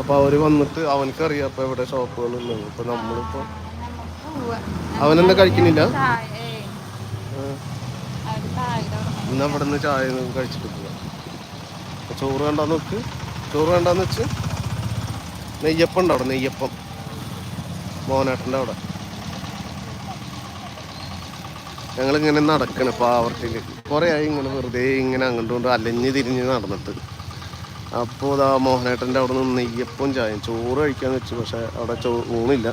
അപ്പൊ അവർ വന്നിട്ട് അവനക്ക് അറിയാം അപ്പൊ എവിടെ ഷോപ്പുകൾ ഉള്ളത്. അപ്പൊ നമ്മളിപ്പോ അവനെന്താ കഴിക്കുന്നില്ല? ഇന്ന് അവിടെ നിന്ന് ചായ കഴിച്ചിട്ട് പോവാം. ചോറ് വേണ്ടാന്ന് വെക്ക്. ചോറ് വേണ്ടാന്ന് വെച്ച് നെയ്യപ്പം ഉണ്ട് അവിടെ നെയ്യപ്പം. മോനേട്ടന്റെ അവിടെ. ഞങ്ങളിങ്ങനെ നടക്കണ പാവർട്ടിയിൽ കുറേ ആയി ഇങ്ങനെ വെറുതെ ഇങ്ങനെ അങ്ങോട്ടും കൊണ്ട് അലഞ്ഞ് തിരിഞ്ഞ് നടന്നിട്ട്. അപ്പോൾ ഇതാ മോഹനേട്ടന്റെ അവിടെ നിന്ന് നെയ്യപ്പം ചായ ചോറ് കഴിക്കാന്ന് വെച്ചു പക്ഷെ അവിടെ ചോ ഊണില്ല.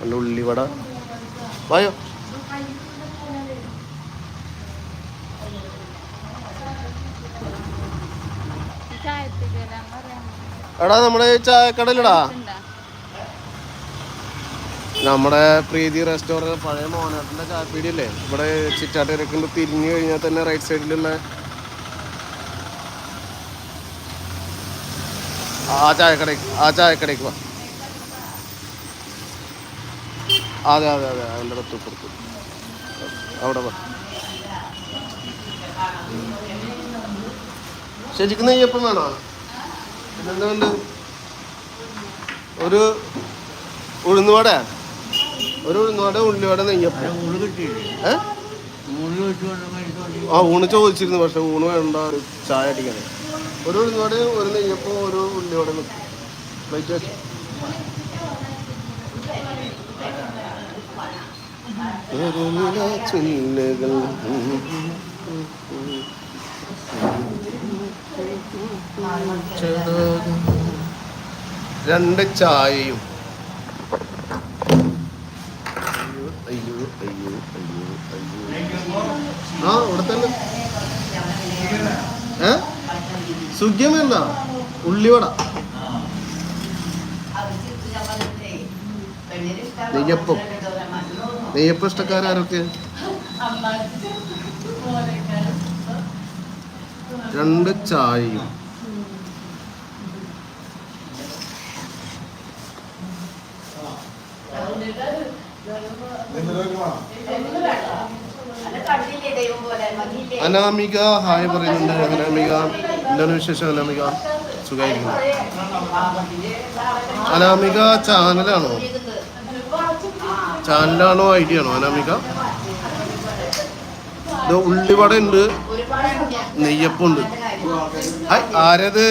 നല്ല ഉള്ളിവട. വായോ? എടാ നമ്മുടെ ചായക്കടയിലടാ. നമ്മുടെ പ്രീതി റെസ്റ്റോറന്റ് പഴയ മോഹനേട്ടന്റെ ചായപ്പീടിയല്ലേ ഇവിടെ ചിറ്റാട്ടിരക്കുണ്ട് തിരിഞ്ഞു കഴിഞ്ഞാൽ തന്നെ റൈറ്റ് സൈഡിലുള്ള ആ ചായക്കടയ്ക്ക് ആ ചായക്കടയ്ക്ക് വാ. അതെ അതെ അതെ അതിന്റെ അടുത്ത് കൊടുത്തു അവിടെ വാ. ശരിക്കും നെയ്യപ്പം വേണോ? പിന്നെന്താ ഒരു ഉഴുന്നുവട ഒരു ഉഴുന്നുവട ഉള്ളിവട നെയ്യപ്പം. ഏ? ആ ഊണ് ചോദിച്ചിരുന്നു പക്ഷെ ഊണ് വേണ്ട ഒരു ചായ അടിക്കണേ ഒരു ഉഴുന്നുവട ഒരു നെയ്യപ്പം ഒരു ഉള്ളിവട നിൽക്കും പ്ലേറ്റ് വെച്ചു. രണ്ട് ചായയും അയ്യോ അയ്യോ അയ്യോ അയ്യോ അയ്യോ ആ ഇവിടെ തന്നെ ഏ സ്വിഗ്ഗി വേണ്ട ഉള്ളിവട. നെയ്യപ്പം. നെയ്യപ്പം ഇഷ്ടക്കാരൊക്കെ രണ്ട് ചായയും. അനാമിക ഹായ് പറയുന്നുണ്ട്. അനാമിക. എന്താണ് വിശേഷം അനാമിക സുഖമായിരിക്കുന്നു അനാമിക ചാനലാണോ? ചാനലാണോ ഐഡിയ ആണോ അനാമിക ഇത് ഉള്ളിവട ഉണ്ട് നെയ്യപ്പുണ്ട്. ആരത്?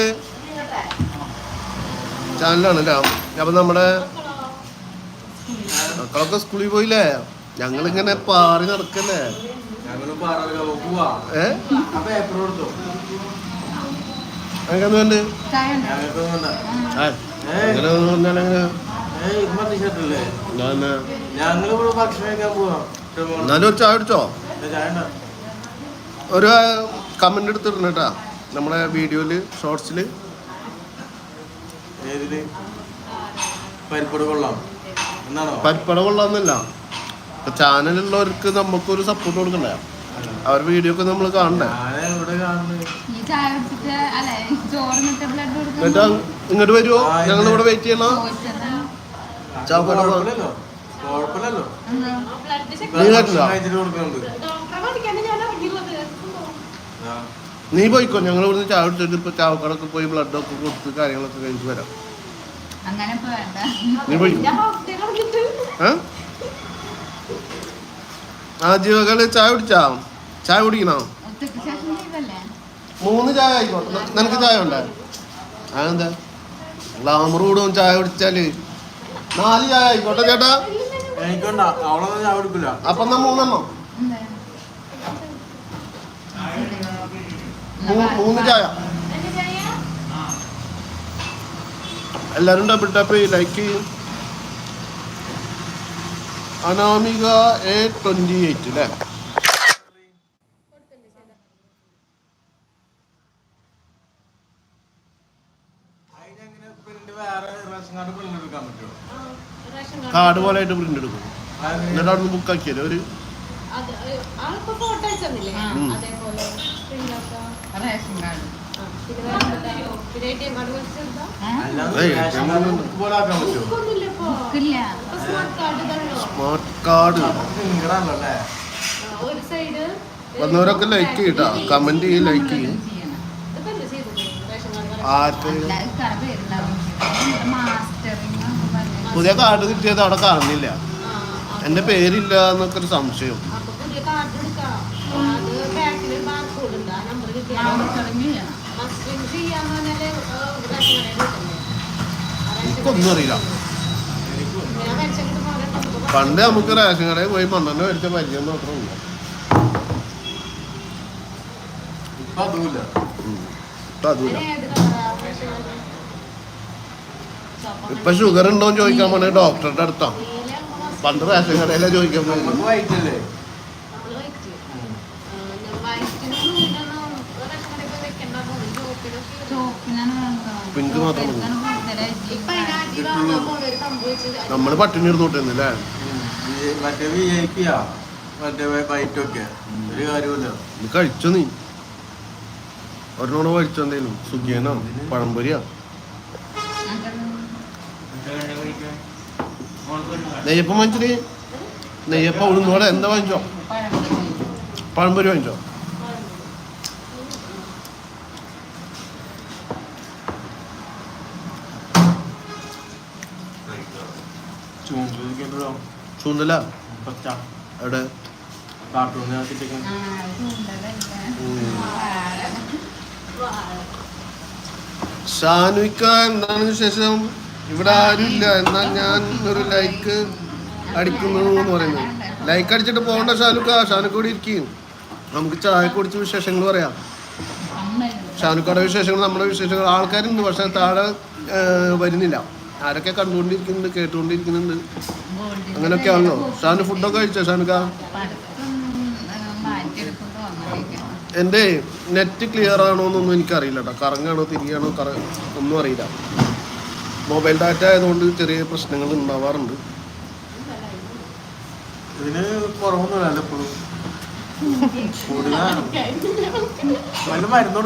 ചാനലാണ് അല്ലേ അപ്പം നമ്മുടെ മക്കളൊക്കെ സ്കൂളിൽ പോയില്ലേ? ഞങ്ങളിങ്ങനെ പാറി നടക്കല്ലേ? ഏ അങ്ങനെ വേണ്ട അങ്ങനെ പറഞ്ഞാലെങ്ങനെ ഞാൻ ഞങ്ങളിവിടെ ഭക്ഷണം കഴിക്കാൻ പോവാം. എന്നാലും ഒരു ചായ അടിച്ചോ ഒരു കമന്റ് എടുത്തിട്ടുണ്ട് കേട്ടാ. നമ്മളെ വീഡിയോയിൽ ഷോർട്സിൽ ഏതിൽ? പരിപ്പട കൊള്ളാം. എന്നാണോ പരിപ്പട കൊള്ളാന്നല്ല ചാനലുള്ളവർക്ക് നമുക്കൊരു സപ്പോർട്ട് കൊടുക്കണ്ടേ? അവർ വീഡിയോ ഒക്കെ നമ്മൾ കാണണ്ടേ ഞാൻ ഇവിടെ കാണുന്നത് ഈ ചായ കുടിച്ചിട്ട് അല്ലെ ചോറിനിട്ട് ബ്ലഡ് എന്നിട്ട് ഇങ്ങോട്ട് വരുമോ ഞങ്ങൾ ഇവിടെ വെയിറ്റ് ചെയ്യണം? കുഴപ്പമില്ലല്ലോ. കുഴപ്പമില്ലല്ലോ. നീ കേട്ടില്ല? കഴിച്ചിട്ട് കൊടുക്കുന്നുണ്ട്. ആ. നീ പോയിക്കോ. ഞങ്ങൾ ഇവിടുന്ന് ചായ കുടിച്ചിട്ട് ഇപ്പൊ ചാവക്കടൊക്കെ പോയി ബ്ലഡ് ഒക്കെ കൊടുത്ത് കാര്യങ്ങളൊക്കെ കഴിച്ച് വരാം. അങ്ങനെ ഇപ്പൊ വേണ്ട. നീ പോയി ഏ? ആ ജീവകൾ ചായ കുടിച്ചാ? ചായ കുടിക്കണോ? മൂന്ന് ചായ ആയിക്കോട്ടെ. നിനക്ക് ചായ ഉണ്ടേ? അതെന്താ? ഗ്ലാമർ കൂടും ചായ കുടിച്ചാൽ. നാല് ചായ ആയിക്കോട്ടെ ചേട്ടാ. അപ്പൊ എന്നാ മൂന്നെണ്ണം മൂന്ന് ചായ. എല്ലാരും ഡബിൾ ടാപ്പ് ലൈക്ക് ചെയ്യും. അനാമിക എ ട്വന്റി എയ്റ്റ് അല്ലേ അതിനെങ്ങനെ പ്രിന്റ് വേറെ റേഷൻ കാർഡ് പ്രിന്റ് എടുക്കാൻ പറ്റുമോ കാർഡ് പോലെ ആയിട്ട് പ്രിന്റ് എടുക്കും അത് എന്നിട്ട് അവിടെ നിന്ന് ബുക്ക് ആക്കിയല്ലേ ഒരു അത് ആളിപ്പോ ഫോട്ടോ അയച്ചെന്നില്ലേ ഉം. അതേപോലെ പിന്നൊക്കെ റേഷൻ കാർഡ് ആ, പിന്നെ വേറെന്താ? പിന്നെ ATM കാർഡ് വെച്ചെടുത്താ? അല്ലാതെ ഏയ്, റേഷൻ കാർഡ് ബുക്ക് പോലെ ആക്കാൻ പറ്റുമോ ബുക്കൊന്നുമില്ല ഇപ്പൊ. ഇല്ല ഇപ്പൊ സ്മാർട്ട് കാർഡ് എടുക്കും. സ്മാർട്ട് കാർഡ് നിങ്ങളാണല്ലോ അല്ലേ? ആ, ഒരു സൈഡ് വന്നവരൊക്കെ ലൈക്ക് ചെയ്യട്ടാ കമന്റ് ചെയ്യും ലൈക്ക് ചെയ്യും. കാർഡ് ആർക്ക് അല്ല അത് കറ പേരുണ്ടാവും മാസ്റ്ററിങ് പറഞ്ഞു പുതിയ കാർഡ് കിട്ടിയത് അവിടെ കാണുന്നില്ല. എന്റെ പേരില്ല എന്നൊക്കെ ഒരു സംശയം. എനിക്കൊന്നും അറിയില്ല. പണ്ട് നമുക്ക് റേഷൻ കടയിൽ പോയി മണ്ണെണ്ണ മേടിച്ച പരിചയം മാത്രമേ ഉള്ളൂ. ഇപ്പൊ അതുമില്ല. ഇപ്പൊ അതുമില്ല അതിന് ഏത് കളറാ റേഷൻ കാർഡ്? ചുവപ്പ് ഇപ്പൊ ഷുഗർ ഉണ്ടോന്ന് ചോദിക്കാൻ പോണേ ഡോക്ടറുടെ അടുത്താ. പണ്ട് റേഷൻ കടയിലെ ചോദിക്കാൻ പോയി നമുക്ക് വൈറ്റല്ലേ നമ്മൾ ഞാൻ വൈറ്റിനും ബ്ലൂവിനൊന്നും റേഷൻ കടയിൽ പോയി വെക്കണ്ടെന്ന് തോന്നി. ചോപ്പിനൊക്കെ ചോപ്പിനാണ് പിങ്ക് മാത്രം നമ്മൾ പട്ടിണി ഇരുന്നോട്ടിരുന്നില്ലേ മറ്റേ വി ഐ പിയാ മറ്റേ വൈറ്റൊക്കെ ഒരു കാര്യമില്ല ഇത് കഴിച്ചോ നീ? ഒരെണ്ണോട് കഴിച്ചോ എന്തേലും സുഖിയനോ? പഴംപൊരിയാ? നെയ്യപ്പം വാങ്ങിച്ചേ നെയ്യപ്പം ഉഴുന്നോടെ എന്താ വാങ്ങിച്ചോ? പഴംപൊരി വാങ്ങിച്ചോ? ചൂണ്ടല? എവിടെ? ഷാനുക്ക എന്താണ് വിശേഷം? ഇവിടെ ആരുമില്ല. എന്നാൽ ഞാൻ ഒരു ലൈക്ക് അടിക്കുന്നു എന്ന് പറയുന്നത് ലൈക്ക് അടിച്ചിട്ട് പോകണ്ട ഷാനുക്ക. ഷാനുക്ക കൂടി ഇരിക്കും നമുക്ക് ചായ കുടിച്ച് വിശേഷങ്ങൾ പറയാം. ഷാനുക്കയുടെ വിശേഷങ്ങൾ നമ്മുടെ വിശേഷങ്ങൾ. ആൾക്കാരുണ്ട് പക്ഷെ താഴെ വരുന്നില്ല. ആരൊക്കെ കണ്ടുകൊണ്ടിരിക്കുന്നുണ്ട് കേട്ടുകൊണ്ടിരിക്കുന്നുണ്ട്. അങ്ങനെയൊക്കെ ആണല്ലോ. ഷാനു ഫുഡൊക്കെ കഴിച്ചോ ഷാനുക്ക? എന്റെ നെറ്റ് ക്ലിയർ ആണോ എന്നൊന്നും എനിക്കറിയില്ല കേട്ടോ കറങ്ങാണോ തിരിയാണോ കറ ഒന്നും അറിയില്ല. മൊബൈൽ ഡാറ്റ ആയതുകൊണ്ട് ചെറിയ പ്രശ്നങ്ങൾ ഉണ്ടാവാറുണ്ട്. ഇതിന് കുറവൊന്നുമില്ല എപ്പോഴും കൂടുതലാണ്. വല്ല മരുന്ന്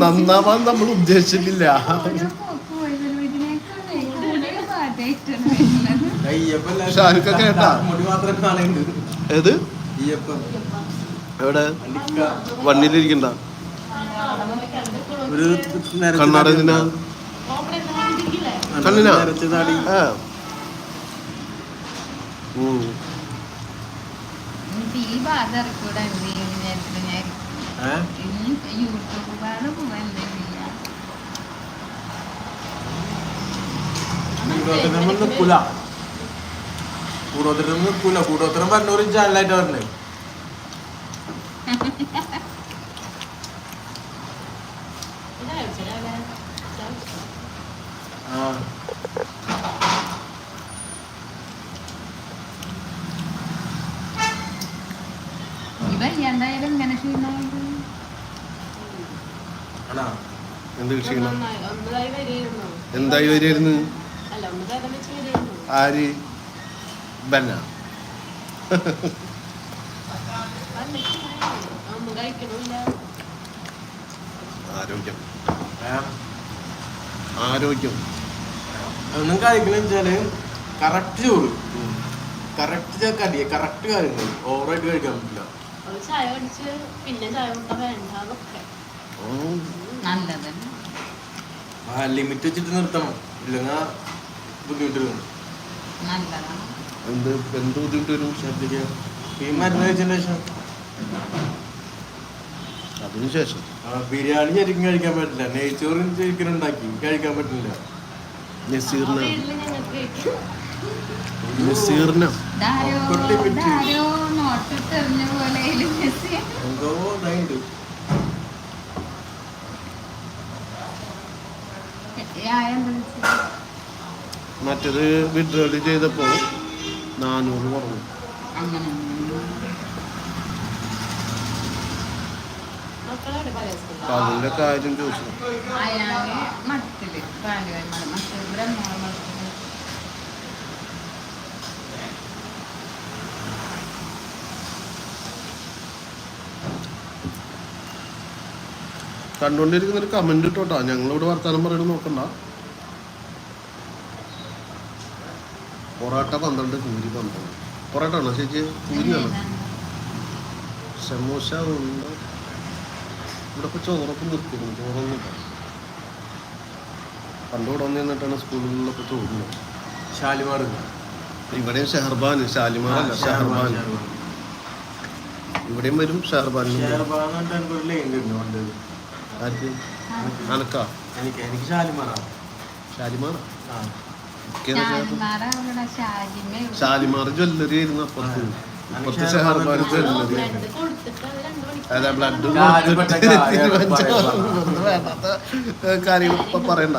നന്നാവാൻ നമ്മൾ ഉദ്ദേശിച്ചിട്ടില്ല. ഷാരുഖ് കേട്ടാ? മുടി മാത്രം കാണുന്നുണ്ട്. ഏത്? അയ്യപ്പൻ. എവിടെ? വണ്ടിയിലിരിക്കണ്ട. ഒരു കൂടോത്തരം കൂടോത്തരം. കണ്ണിനാ? ആ. ഉം. ഇനിയിപ്പോ ഈ ഭാഗം ചാനലായിട്ട് നേരത്തെ ഞാൻ ഏ? ഇനി യൂട്യൂബ് ഭാഗം പോവല്ലേ ചെയ്യാ കൂടോത്രം നിൽക്കൂല കൂടോത്രം നിൽക്കൂല കൂടോത്രം പറഞ്ഞൊരു ചാനലായിട്ട് പറഞ്ഞേ ഇതാഴ്ച ആ എന്തായാലും ഇങ്ങനെ ആണോ? എന്ത് ക്ഷീണം എന്തായി വരികയായിരുന്നു? ആര്? ബന്ന. ആരോഗ്യം? ആരോഗ്യം. ഒന്നും കഴിക്കണെന്ന് വെച്ചാൽ കറക്റ്റ് ചോറ് കറക്റ്റ് കടിയ കറക്റ്റ് കാര്യങ്ങൾ. ഓവറായിട്ട് കഴിക്കാൻ പറ്റില്ല. ഒരു ചായ അടിച്ച് പിന്നെ ചായ മുട്ട വേണ്ട അതൊക്കെ ഉം. നല്ലത് ആ ലിമിറ്റ് വെച്ചിട്ട് നിർത്തണം. ഇല്ലെങ്കിൽ ബുദ്ധിമുട്ട് വരും നല്ലതാണ്. എന്ത് എന്ത് ബുദ്ധിമുട്ട് വരും ശ്രദ്ധിക്കുക ഈ മരുന്ന് കഴിച്ചതിന് ശേഷം? അതിനുശേഷം ആ, ബിരിയാണി ശരിക്കും കഴിക്കാൻ പറ്റില്ല. നെയ്ച്ചോറും ചിക്കൻ ഉണ്ടാക്കി. കഴിക്കാൻ പറ്റില്ല. നസീറിന വീട്ടിൽ ഞങ്ങൾക്ക് കഴിക്കും നസീറിന. വെച്ചാ മറ്റത് വിഡ്രോൾ ചെയ്തപ്പോ നാനൂറ് കുറഞ്ഞു. അതിന്റെ കാര്യം ചോദിച്ചു. മറ്റേ ബ്രഹ്മോള കണ്ടുകൊണ്ടിരിക്കുന്ന ഒരു കമന്റ് ഇട്ടോട്ടാ. ഞങ്ങളോട് വർത്തമാനം പറയണം നോക്കണ്ട. പൊറോട്ട പന്ത്രണ്ട് പൂരി പന്ത്രണ്ട്. പൊറോട്ട ആണോ ചേച്ചി? പൂരിയാണോ സമോസ ഉണ്ട്. ഇവിടെ ഇപ്പോൾ ചോറൊക്കെ നിർത്തിയിരുന്നു ചോറൊന്നും പണ്ട് ഇവിടെ വന്ന് നിന്നിട്ടാണ് സ്കൂളിലൊക്കെ ചോറുന്നത്. ഷാലിമാർ ഇവിടെയും ഷെഹർബാൻ ഷാലിമാർ അല്ല ഷെഹർബാൻ ഇവിടെയും വരും ഷെഹർബാൻ. ഷെഹർബാൻ ലൈൻ ഉണ്ട്. ആർക്ക്? അനക്കാ എനിക്ക് ഷാലിമാർ. ഷാലിമാർ ജ്വല്ലറി ആയിരുന്നു അപ്പുറത്ത്. ഇപ്പുറത്ത് ഷെഹർബാൻ ജ്വല്ലറി. അതെ ബ്ലഡ് കാര്യപ്പെട്ട കാര്യം വേണ്ടാത്ത കാര്യങ്ങൾ ഇപ്പൊ പറയണ്ട.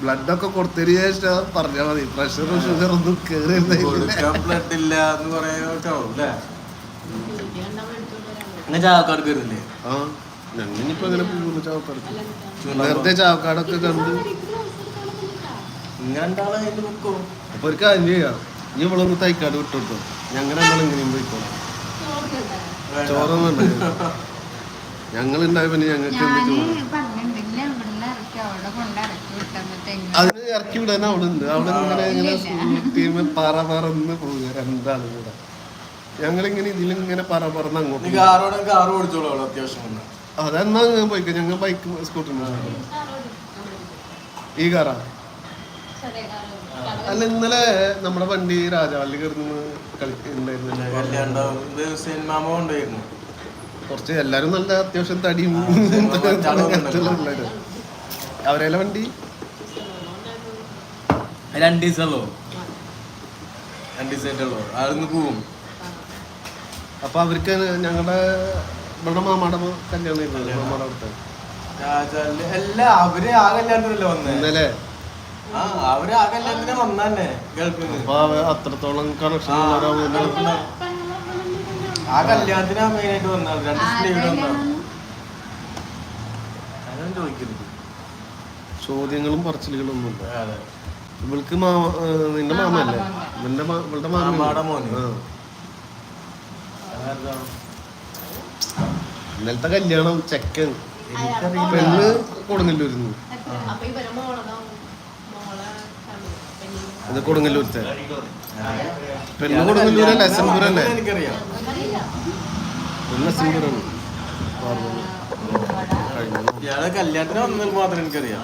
ബ്ലഡൊക്കെ കൊടുത്തതിന് ശേഷം പറഞ്ഞാൽ മതി. പ്രഷറും ഷുഗർ ഒന്നും കേറി കൊടുക്കാൻ ബ്ലഡ് ഇല്ല? എന്ന് ആ. ഞങ്ങളിപ്പോ എങ്ങനെ പോകുന്നു. ചൂണ്ടാ വെറുതെ ചാവക്കാടൊക്കെ കണ്ട്. അപ്പൊ ഒരു കാര്യം ചെയ്യാം നീ ഇവളൊന്ന് തൈക്കാട് വിട്ടോട്ടോ. ഞങ്ങൾ എങ്ങനെയും പോയിക്കോളാം? ചോറൊന്നും ഞങ്ങൾ ഉണ്ടായി പിന്നെ ഞങ്ങൾക്ക് അതിന് ഇറക്കി വിടാൻ അവിടെ ഉണ്ട് അവിടെ ഇങ്ങനെ ഇങ്ങനെ ടീം പറ പറന്ന് പോവുക രണ്ടാളും കൂടെ. ഞങ്ങളിങ്ങനെ ഇതിലിങ്ങനെ പറ പറന്ന് അങ്ങോട്ട്. കാറോടെ കാറ് ഓടിച്ചോളൂ അത്യാവശ്യം അതെന്നാ ഞാൻ പോയിക്കോ? ഞങ്ങൾ ബൈക്ക് സ്കൂട്ടറിന് ഈ കാറാ. അല്ല ഇന്നലെ നമ്മുടെ വണ്ടി രാജാവിൽ കിടന്ന് കളിക്കുന്നുണ്ടായിരുന്നു കല്യാണം ഇത് സിനിമാമ കൊണ്ടായിരുന്നു കുറച്ച് എല്ലാരും നല്ല അത്യാവശ്യം തടിയും അവരെല്ലാം വണ്ടി? രണ്ട് ദിവസമല്ലോ രണ്ട് ദിവസമായിട്ടുള്ളൂ അവിടുന്ന് പോവും. അപ്പൊ അവർക്ക് ഞങ്ങളുടെ ഇവിടെ മാമാടെ മോ- കല്യാണം ആയിരുന്നു മാമാടെ അവിടുത്തെ. രാജാൽ എല്ലാ അവർ ആ കല്യാണത്തിനല്ലേ വന്നേ? ഇന്നലെ. ആ അവർ ആ കല്യാണത്തിന് വന്നെ ഗൾഫിൽ നിന്ന് അപ്പൊ അവ അത്രത്തോളം കണക്ഷൻ ആ കല്യാണത്തിനാ മെയിൻ ആയിട്ട് രണ്ട് അതൊന്നും ചോദിക്കരുത് ചോദ്യങ്ങളും പറച്ചിലുകളും ഒന്നും ഇല്ല അതെ ഇവൾക്ക് മാ നിന്റെ മാമല്ലേ നിന്റെ മാ- ഇവളുടെ മാമ മാമാടെ മോന്. ഇന്നലത്തെ കല്യാണം ചെക്കൻ. പെണ്ണ് കൊടുങ്ങല്ലൂരുന്നു. അത് കൊടുങ്ങല്ലൂരത്തെ. പെണ്ണ് കൊടുങ്ങല്ലൂരല്ലേ? അസംപൂരല്ലേ. പെണ്ണ് അസംപൂരാണ് കഴിഞ്ഞു ഇയാളെ കല്യാണത്തിന് വന്നത് മാത്രം എനിക്കറിയാം.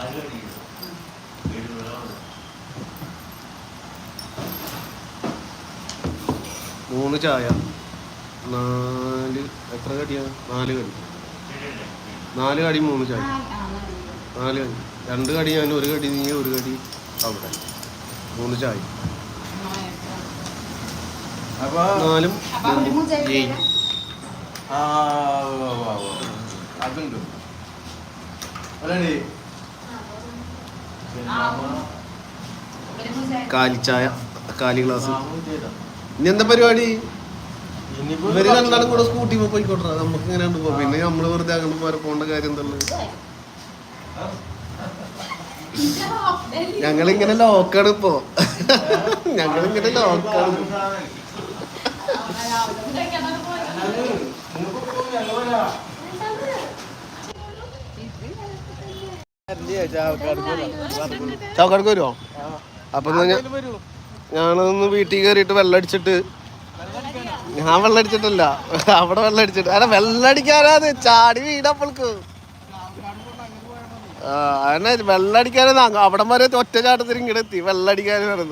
മൂന്ന് ചായ. നാല് എത്ര കടിയാ നാല് കടി നാല് കടി മൂന്ന് ചായ. നാല് കടി. രണ്ട് കടി ഞാൻ ഒരു കടി നീ ഒരു കടി അവിടെ. മൂന്ന് ചായ. നാലും. അതുണ്ട്. കാലിച്ചായ കാലി ഗ്ലാസ്. ഇനി എന്താ പരിപാടി? ഇവർ രണ്ടാളും കൂടെ സ്കൂട്ടി പോയിക്കോട്ടെ. നമുക്ക് ഇങ്ങനെ പോകാം പിന്നെ നമ്മൾ വെറുതെ അങ്ങോട്ട് പോരെ പോകേണ്ട കാര്യം ഞങ്ങളിങ്ങനെ ലോക്കാണ് ഇപ്പോ. ഞങ്ങളിങ്ങനെ ലോക്കാണ്. ചാവക്കാടക്ക് വരുമോ അപ്പൊ ഞാനൊന്ന് വീട്ടിൽ കയറിയിട്ട് വെള്ളം അടിച്ചിട്ട് ഞാൻ വെള്ളം അടിച്ചിട്ടില്ല അവിടെ വെള്ളം അടിച്ചിട്ട് അല്ല വെള്ളം ചാടി വീടപ്പോൾക്ക് ആ അതന്നെ. വെള്ളം അടിക്കാനാണ് അവിടെ വരെ ഒറ്റ ചാട്ടത്തിന് ഇങ്ങോട്ട് എത്തി. വെള്ളം അടിക്കാനാണ്